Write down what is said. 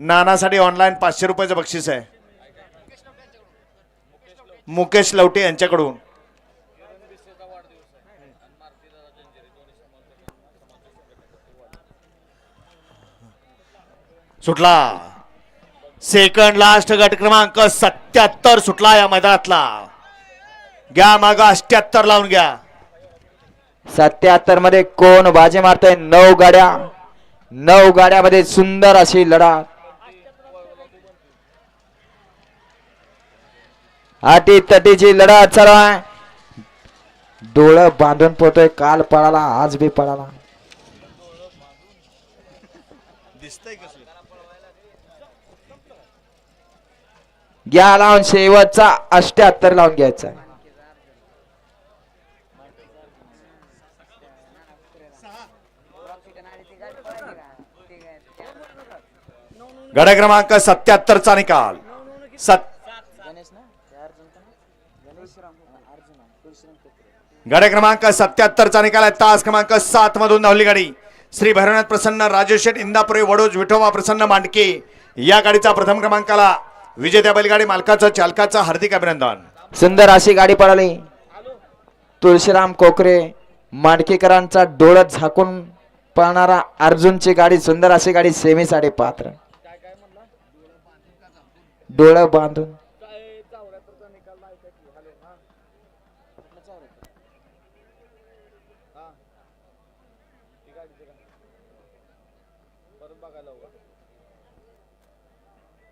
नानासाठी online पाचशे रुपयाचं बक्षीस आहे. मुकेश लवटे यांच्याकडून. सुटला. सेकंड लास्ट गट क्रमांक सत्याहत्तर सुटला या मैदानातला. घ्या माग अष्ट्याहत्तर लावून घ्या. सत्याहत्तरमध्ये कोण बाजी मारतोय? नऊ गाड्या. नऊ गाड्यामध्ये सुंदर अशी लढा अटी तटीची लढा चालू आहे. डोळं बांधून पोहतोय काल पळाला आज बी पळाला. घ्या लावून शेवटचा अष्ट्याहत्तर लावून घ्यायचा. गड क्रमांक सत्याहत्तरचा निकाल. सत गाड्या क्रमांक सत्याहत्तरचा निकाल आहे. तास क्रमांक सात मधून धावली गाडी. श्री भैरवनाथ प्रसन्न राजेश शेठ इंदापुरे वडोज विठोबा प्रसन्न मांडके. या गाडीचा प्रथम क्रमांकाला विजेत्या बैलगाडी मालकाचं चालकाचं हार्दिक अभिनंदन. सुंदर अशी गाडी पळाली. तुळशीराम कोकरे मांडकेकरांचा डोळत झाकून पळणारा अर्जुनची गाडी सुंदर अशी गाडी सेमीसाठी पात्र डोळं बांधून. चार होते हां. ती गाडीचं का परत बघायला हवं